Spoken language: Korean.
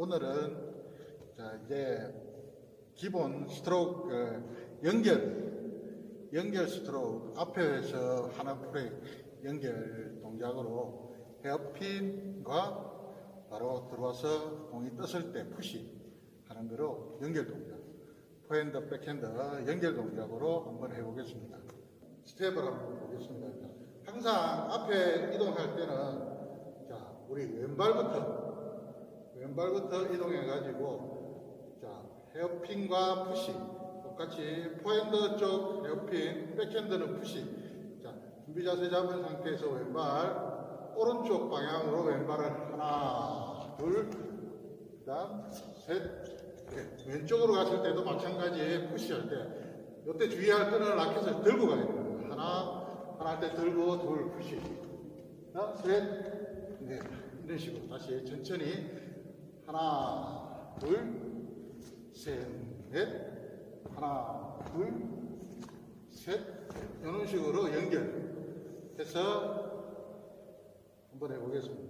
오늘은 자, 이제 기본 스트로크 어, 연결 연결 스트로크 앞에서 하나 프레이 연결 동작으로 헤어핀과 바로 들어와서 공이 떴을 때 푸시 하는 거로 연결 동작 포핸드 백핸드 연결 동작으로 한번 해보겠습니다. 스텝을 한번 보겠습니다. 항상 앞에 이동할 때는 자 우리 왼발부터 왼발부터 이동해 가지고 자 헤어핀과 푸시. 똑같이 포핸드 쪽 헤어핀 백핸드는 푸시. 자 준비 자세 잡은 상태에서 왼발 오른쪽 방향으로 왼발을 하나 둘 그 다음 셋 왼쪽으로 갔을 때도 마찬가지 푸시할 때. 이때 주의할 거는 라켓을 들고 가야 돼요. 하나 하나 할 때 들고 둘 푸시. 하나 셋. 네, 이런 식으로 다시 천천히 하나, 둘, 셋, 넷, 하나, 둘, 셋, 이런 식으로 연결해서 한번 해보겠습니다.